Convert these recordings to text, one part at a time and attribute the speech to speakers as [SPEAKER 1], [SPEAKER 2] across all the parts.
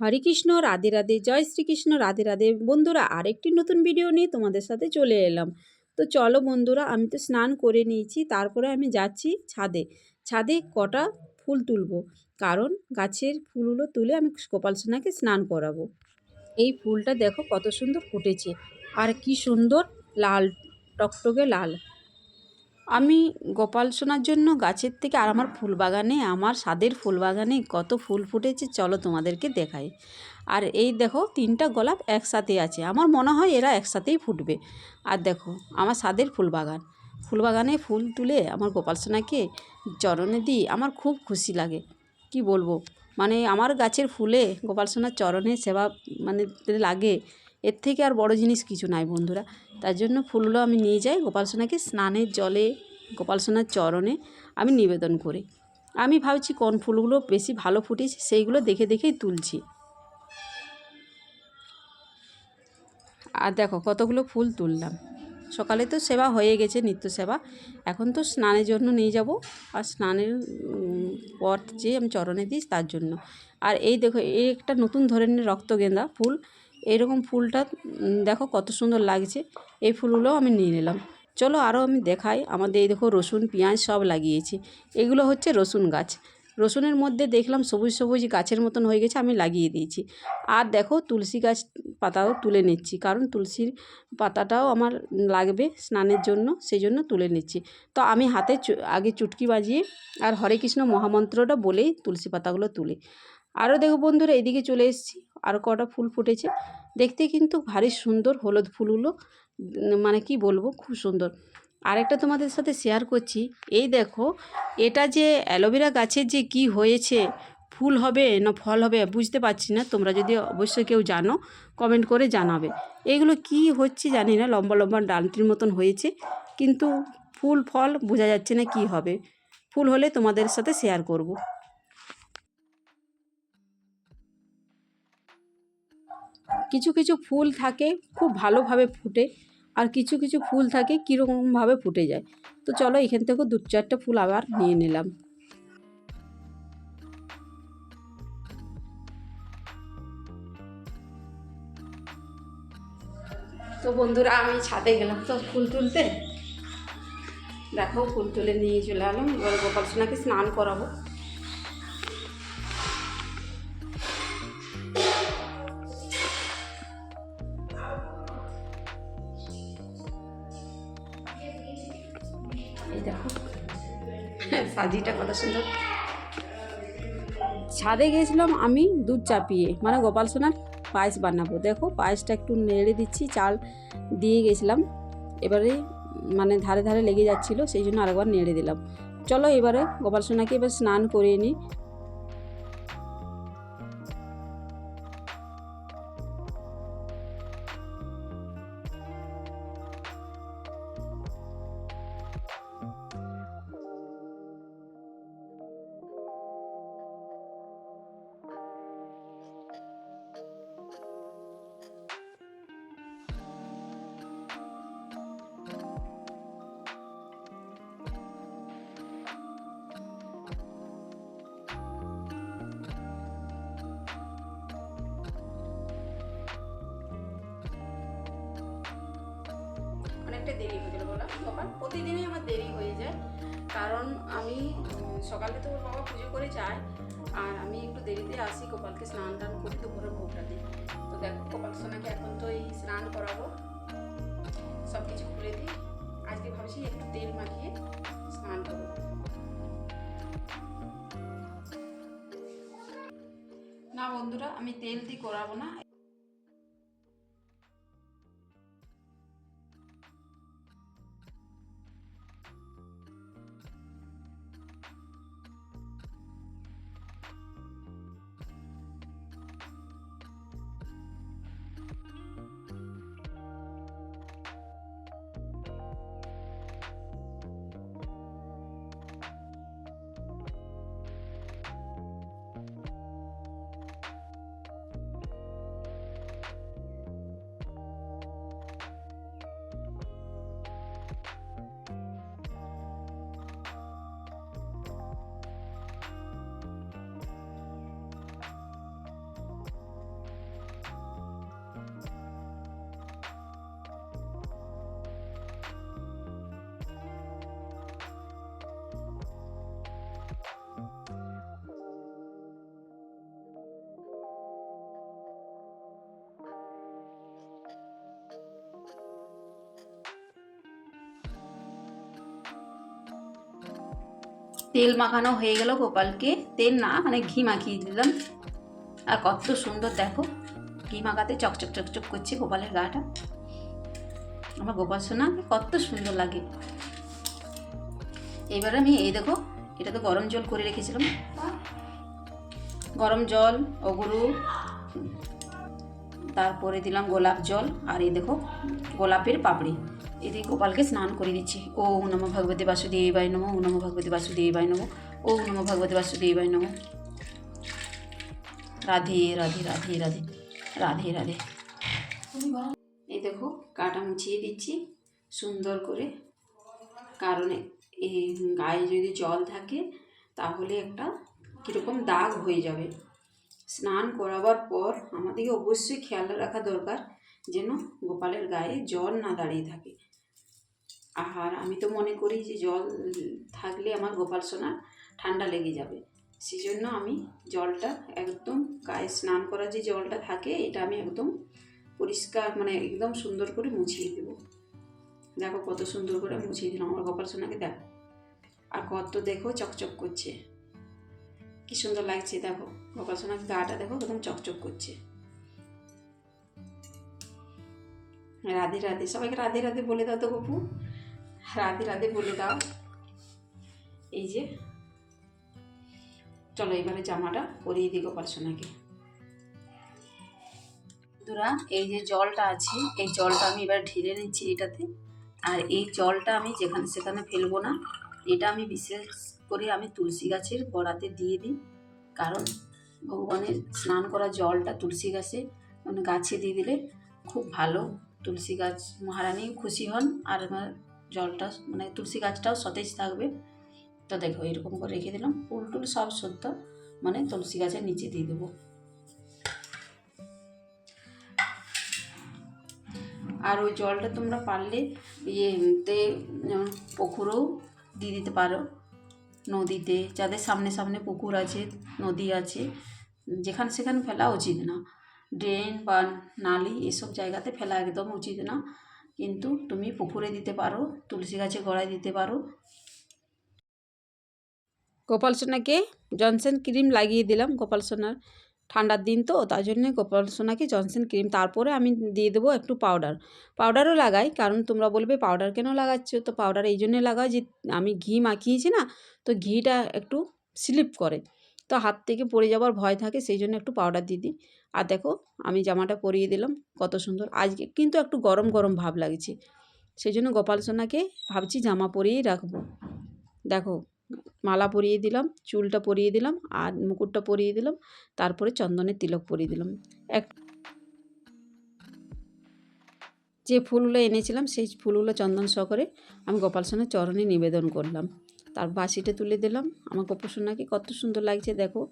[SPEAKER 1] হরে কৃষ্ণ, রাধে রাধে, জয় শ্রীকৃষ্ণ, রাধে রাধে। বন্ধুরা, আরেকটি নতুন ভিডিও নিয়ে তোমাদের সাথে চলে এলাম। তো চলো বন্ধুরা, আমি তো স্নান করে নিয়েছি, তারপরে আমি যাচ্ছি ছাদে। ছাদে কটা ফুল তুলব? কারণ গাছের ফুলগুলো তুলে আমি গোপাল সোনাকে স্নান করাবো। এই ফুলটা দেখো কত সুন্দর ফুটেছে। আর কি সুন্দর, লাল, টকটকে লাল। আমি গোপাল সোনার জন্য গাছের থেকে আর আমার ফুল বাগানে আমার স্বাদের ফুল বাগানে কত ফুল ফুটেছে চলো তোমাদেরকে দেখাই। আর এই দেখো, তিনটা গোলাপ একসাথে আছে। আমার মনে হয় এরা একসাথেই ফুটবে। আর দেখো, আমার স্বাদের ফুল বাগান ফুল বাগানে ফুল তুলে আমার গোপাল সোনাকে চরণে দিই, আমার খুব খুশি লাগে। কি বলব? মানে আমার গাছের ফুলে গোপাল সোনার চরণে সেবা মানে লাগে। এর থেকে আর বড় জিনিস কিছু নাই বন্ধুরা। তার জন্য ফুলগুলো আমি নিয়ে যাই গোপাল সোনাকে স্নানের জলে গোপাল সোনার চরণে আমি নিবেদন করি। আমি ভাবছি কোন ফুলগুলো বেশি ভালো ফুটেছে সেইগুলো দেখে দেখেই তুলছি। আর দেখো কতগুলো ফুল তুললাম। সকালে তো সেবা হয়ে গেছে, নিত্য সেবা। এখন তো স্নানের জন্য নিয়ে যাব আর স্নানের পর যে আমি চরণে দিই তার জন্য। আর এই দেখো, এই একটা নতুন ধরনের রক্তগেঁদা ফুল। এরকম ফুলটা দেখো কত সুন্দর লাগছে। এই ফুলগুলোও আমি নিয়ে নিলাম। চলো আরও আমি দেখাই। আমাদের এই দেখো রসুন, পেঁয়াজ সব লাগিয়েছি। এগুলো হচ্ছে রসুন গাছ। রসুনের মধ্যে দেখলাম সবুজ সবুজ গাছের মতন হয়ে গেছে, আমি লাগিয়ে দিয়েছি। আর দেখো তুলসী গাছ পাতাও তুলে নিচ্ছি, কারণ তুলসীর পাতাটাও আমার লাগবে স্নানের জন্য সেই জন্য তুলে নিচ্ছি। তো আমি হাতে আগে চুটকি বাজিয়ে আর হরে কৃষ্ণ মহামন্ত্রটা বলেই তুলসী পাতাগুলো তুলি। আরও দেখো বন্ধুরা, এদিকে চলে এসেছি, আরও কটা ফুল ফুটেছে। দেখতে কিন্তু ভারী সুন্দর হলুদ ফুলগুলো মানে কি বলব, খুব সুন্দর। আরেকটা তোমাদের সাথে শেয়ার করছি। এই দেখো, এটা যে অ্যালোভেরা গাছের যে কি হয়েছে, ফুল হবে না ফল হবে বুঝতে পারছি না, তোমরা যদি অবশ্যই কেউ জানো কমেন্ট করে জানাবে। এগুলো কি হচ্ছে জানি না, লম্বা লম্বা ডালটির মতন হয়েছে, কিন্তু ফুল ফল বোঝা যাচ্ছে না কি হবে। ফুল হলে তোমাদের সাথে শেয়ার করব। কিছু কিছু ফুল থাকে, খুব ভালোভাবে ফুটে আর কিছু কিছু ফুল থাকে কীরকমভাবে ফুটে যায়। তো চলো এখান থেকে দু চারটে ফুল আবার নিয়ে নিলাম। তো বন্ধুরা, আমি ছাদে গেলাম তো ফুল তুলতে। দেখো, ফুল তুলে নিয়ে চলে এলাম। গোপাল সোনাকে স্নান করাবো। কত সুন্দর ছাদে গিয়েছিলাম আমি দুধ চাপিয়ে। মানে গোপাল সোনার পায়েস বানাবো। দেখো, পায়েসটা একটু নেড়ে দিচ্ছি, চাল দিয়ে গেছিলাম। এবারে মানে ধারে ধারে লেগে যাচ্ছিল, সেই জন্য আরেকবার নেড়ে দিলাম। চলো এবারে গোপাল সোনাকে এবার স্নান করিয়ে নিই। অনেকটা দেরি হয়ে গেলো বলা। গোপাল প্রতিদিনই আমার দেরি হয়ে যায়। কারণ আমি সকালে তো ওর বাবা পুজো করে যায়, আর আমি একটু দেরিতে আসি গোপালকে স্নান টান করি ভোরে ভোগটা দিই তো দেখো, গোপাল সোনাকে এখন তো এই স্নান করাবো। সব কিছু খুলে দিই আজকে ভাবছি একটু তেল মাখিয়ে স্নান করব। না বন্ধুরা, আমি তেল দিয়ে করাবো না। তেল মাখানো হয়ে গেল গোপালকে। তেল না মানে ঘি মাখিয়ে দিলাম। আর কত সুন্দর, দেখো, ঘি মাখাতে চকচক চকচক করছে গোপালের গাটা। আমার গোপাল সোনাকে কত সুন্দর লাগে। এবার আমি এই দেখো এটা তো গরম জল করে রেখেছিলাম। গরম জল, অগরু, তারপরে দিলাম গোলাপ জল, আর এই দেখো, গোলাপের পাপড়ি। এদিকে গোপালকে স্নান করে দিচ্ছি। ও নম ভগবতী বাসুদেবাই নমো ও নম ভগবতী বাসুদেবাই নমো ও নম ভগবতী বাসুদেবাই নমো। রাধে রাধে রাধে রাধে রাধে রাধে। এই দেখো, কাটা মুছিয়ে দিচ্ছি, সুন্দর করে। কারণ এই গায়ে যদি জল থাকে, তাহলে একটা কীরকম দাগ হয়ে যাবে। স্নান করাবার পর আমাদেরকে অবশ্যই খেয়াল রাখা দরকার, যেন গোপালের গায়ে জল না দাঁড়িয়ে থাকে। আর আমি তো মনে করি যে জল থাকলে আমার গোপাল সোনার ঠান্ডা লেগে যাবে। সেই জন্য আমি জলটা একদম গায়ে স্নান করার যে জলটা থাকে, এটা আমি একদম পরিষ্কার মানে একদম সুন্দর করে মুছিয়ে দেব। দেখো কত সুন্দর করে মুছিয়ে দিলাম আমার গোপাল সোনাকে, দেখো। আর কত দেখো চকচক করছে। কি সুন্দর লাগছে, দেখো। গোপাল সোনার গাটা দেখো একদম চকচক করছে। রাধে রাধে, সবাইকে রাধে রাধে বলে দাও তো, গপু। রাধে রাধে বলে দাও। এই যে, চলো এবারে জামাটা পরিয়ে দিই গোপাল সোনাকে। বন্ধুরা, এই যে জলটা আছে, এই জলটা আমি এবার ঢেলে নিচ্ছি এটাতে। আর এই জলটা আমি যেখানে সেখানে ফেলব না, এটা আমি বিশেষ করে আমি তুলসী গাছের গোড়াতে দিয়ে দিই। কারণ ভগবানের স্নান করা জলটা তুলসী গাছে মানে গাছে দিয়ে দিলে খুব ভালো। তুলসী গাছ মহারানী খুশি হন আর আমার জলটা মানে তুলসী গাছটাও সতেজ থাকবে। তো দেখো, এরকম করে রেখে দিলাম। ফুল টুল সব সত্য মানে তুলসী গাছের নিচে দিয়ে দেবো। আর ওই জলটা তোমরা পারলে ইয়েতে যেমন পুকুরেও দিয়ে দিতে পারো। নদীতে, যাদের সামনে সামনে পুকুর আছে, নদী আছে, যেখানে সেখানে ফেলা উচিত না। ড্রেন বা নালি এসব জায়গাতে ফেলা একদম উচিত না। কিন্তু তুমি পুকুরে দিতে পারো, তুলসী গাছে গড়ায় দিতে পারো। গোপাল সোনাকে জনসেন ক্রিম লাগিয়ে দিলাম, গোপাল সোনার। ঠান্ডার দিন তো, তার জন্য গোপাল সোনাকে জনসেন ক্রিম। তারপরে আমি দিয়ে দেবো একটু পাউডার। পাউডারও লাগাই, কারণ তোমরা বলবে পাউডার কেন লাগাচ্ছ? তো পাউডার এই জন্যে লাগাও যে, আমি ঘি মাখিয়েছি না, তো ঘিটা একটু স্লিপ করে। তো হাত থেকে পড়ে যাওয়ার ভয় থাকে, সেই জন্য একটু পাউডার দিয়ে দিই। আর দেখো, আমি জামাটা পরিয়ে দিলাম, কত সুন্দর। আজকে কিন্তু একটু গরম গরম ভাব লাগছে। সেই জন্য গোপাল সোনাকে ভাবছি জামা পরিয়েই রাখব। দেখো, মালা পরিয়ে দিলাম, চুলটা পরিয়ে দিলাম, আর মুকুটটা পরিয়ে দিলাম, তারপরে চন্দনের তিলক পরিয়ে দিলাম। এক যে ফুলগুলো এনেছিলাম, সেই ফুলগুলো চন্দন সহকারে আমি গোপাল সোনার চরণে নিবেদন করলাম। তার বাসিটা তুলে দিলাম। আমার গোপাল সোনাকে কত সুন্দর লাগছে, দেখো।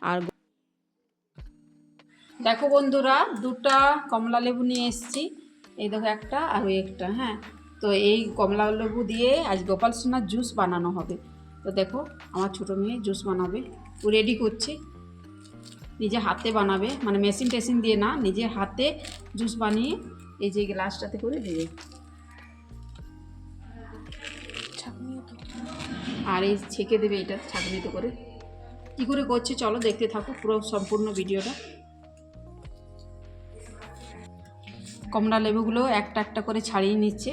[SPEAKER 1] আর দেখো বন্ধুরা, দুটা কমলা লেবু নিয়ে এসেছি। এই দেখো একটা আর ওই একটা হ্যাঁ। তো এই কমলা লেবু দিয়ে আজ গোপাল সোনার জুস বানানো হবে। তো দেখো, আমার ছোটো মেয়ে জুস বানাবে। ও রেডি করছে। নিজে হাতে বানাবে। মানে মেশিন টেশিন দিয়ে না, নিজে হাতে জুস বানিয়ে এই যে গ্লাসটাতে করে দেবে। আর এই ছেঁকে দেবে এটা, ছাঁকনিতে করে। কী করে করছে চলো দেখতে থাকো পুরো সম্পূর্ণ ভিডিওটা। কমলা লেবুগুলো একটা একটা করে ছাড়িয়ে নিচ্ছে।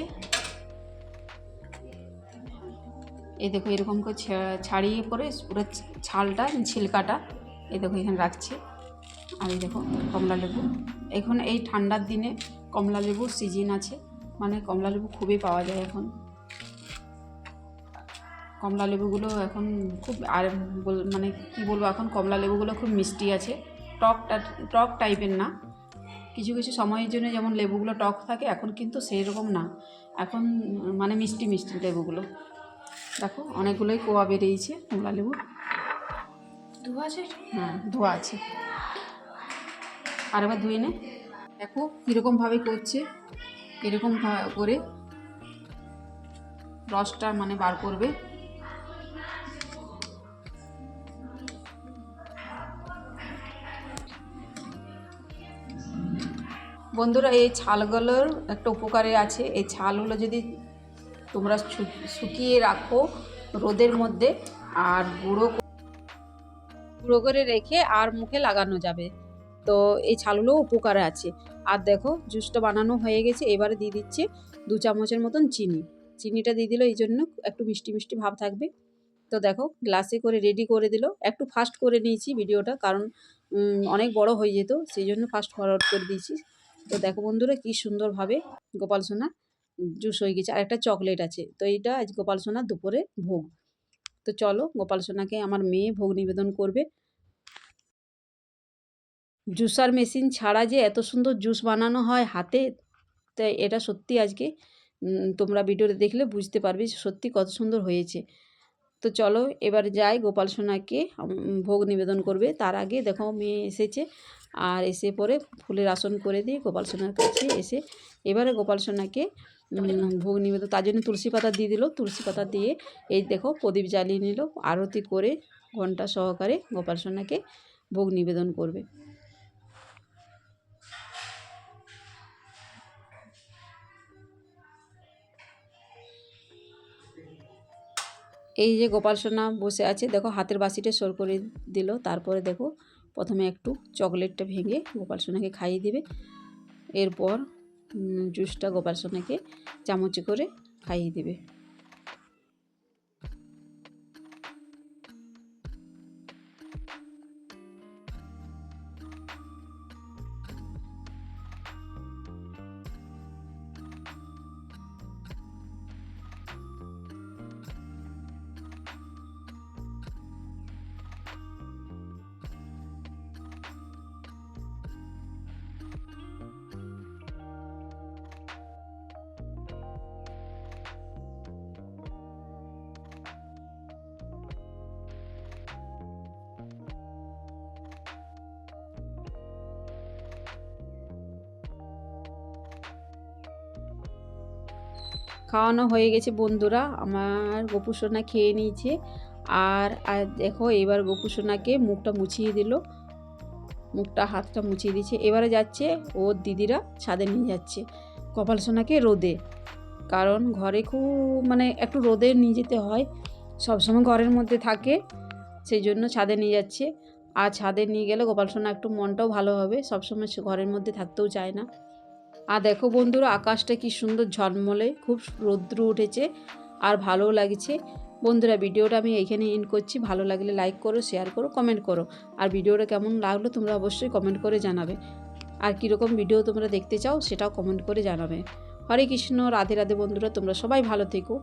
[SPEAKER 1] এই দেখো এরকম করে ছাড়িয়ে পরে পুরো ছালটা, ছিলকাটা এই দেখো এখানে রাখছে। আর এই দেখো কমলা লেবু। এখন এই ঠান্ডার দিনে কমলা লেবুর সিজন আছে মানে কমলা লেবু খুবই পাওয়া যায় এখন। কমলা লেবুগুলো এখন খুব আর মানে কি বলব, এখন কমলা লেবুগুলো খুব মিষ্টি আছে। টক টক টাইপের না। কিছু কিছু সময়ের জন্য যেমন লেবুগুলো টক থাকে এখন কিন্তু সেই রকম না। এখন মানে মিষ্টি মিষ্টি লেবুগুলো। দেখো অনেকগুলোই কোয়া বেরিয়েছে কমলা লেবু।
[SPEAKER 2] ধোয়া আছে?
[SPEAKER 1] হ্যাঁ ধোয়া আছে। আর এবার ধুয়ে নে। দেখো কীরকমভাবে করছে। এরকম করে রসটা মানে বার করবে। বন্ধুরা, এই ছালগুলোর একটা উপকারে আছে। এই ছালগুলো যদি তোমরা শুকিয়ে রাখো রোদের মধ্যে, আর গুঁড়ো গুঁড়ো করে রেখে আর মুখে লাগানো যাবে। তো এই ছালগুলো উপকারে আছে। আর দেখো, জুসটা বানানো হয়ে গেছে। এবারে দিয়ে দিচ্ছে দু চামচের মতন চিনি। চিনিটা দিয়ে দিল এই জন্য একটু মিষ্টি মিষ্টি ভাব থাকবে। তো দেখো, গ্লাসে করে রেডি করে দিল। একটু ফাস্ট করে নিয়েছি ভিডিওটা, কারণ অনেক বড় হয়ে যেত, সেই জন্য ফাস্ট ফরওয়ার্ড করে দিয়েছি। তো দেখো বন্ধুরা কি সুন্দরভাবে গোপাল সোনা জুস হয়ে গেছে। আর একটা চকলেট আছে। তো এইটা আজ গোপাল সোনার দুপুরে ভোগ। তো চলো গোপাল সোনাকে আমার মেয়ে ভোগ নিবেদন করবে। জুসার মেশিন ছাড়া যে এত সুন্দর জুস বানানো হয় হাতে, তাই এটা সত্যি আজকে তোমরা ভিডিওতে দেখলে বুঝতে পারবে সত্যি কত সুন্দর হয়েছে। তো চলো এবার যাই, গোপাল সোনাকে ভোগ নিবেদন করবে। তার আগে দেখো মেয়ে এসেছে। আর এসে পরে ফুলের আসন করে দিয়ে গোপাল সোনার কাছে এসে এবারে গোপাল সোনাকে ভোগ নিবেদন, তার জন্য তুলসী পাতা দিয়ে দিল। তুলসী পাতা দিয়ে এই দেখো প্রদীপ জ্বালিয়ে নিল। আরতি করে ঘণ্টা সহকারে গোপাল সোনাকে ভোগ নিবেদন করবে। এই যে গোপাল সোনা বসে আছে, দেখো হাতের বাসিটা সর করে দিল। তারপরে দেখো প্রথমে একটু চকলেটটা ভেঙে গোপাল সোনাকে খাইয়ে দেবে। এরপর জুসটা গোপাল সোনাকে চামচে করে খাইয়ে দিবে। খাওয়ানো হয়ে গেছে বন্ধুরা। আমার গোপু সোনা খেয়ে নিয়েছে। আর আর দেখো, এবার গোপু সোনাকে মুখটা মুছিয়ে দিল। মুখটা, হাতটা মুছিয়ে দিচ্ছে। এবারে যাচ্ছে ওর দিদিরা ছাদে নিয়ে যাচ্ছে কপাল সোনাকে রোদে। কারণ ঘরে খুব মানে একটু রোদে নিয়ে যেতে হয়। সবসময় ঘরের মধ্যে থাকে, সেই জন্য ছাদে নিয়ে যাচ্ছে। আর ছাদে নিয়ে গেলে গোপাল সোনা একটু মনটাও ভালো হবে। সবসময় সে ঘরের মধ্যে থাকতেও চায় না। আর দেখো বন্ধুরা, আকাশটা কি সুন্দর ঝলমলে, খুব রৌদ্র উঠেছে আর ভালো লাগছে। বন্ধুরা, ভিডিওটা আমি এইখানে ইন করছি। ভালো লাগলে লাইক করো শেয়ার করো কমেন্ট করো। আর ভিডিওটা কেমন লাগল তোমরা অবশ্যই কমেন্ট করে জানাবে। আর কীরকম ভিডিও তোমরা দেখতে চাও সেটাও কমেন্ট করে জানাবে। হরে কৃষ্ণ, রাধে রাধে বন্ধুরা, তোমরা সবাই ভালো থেকো।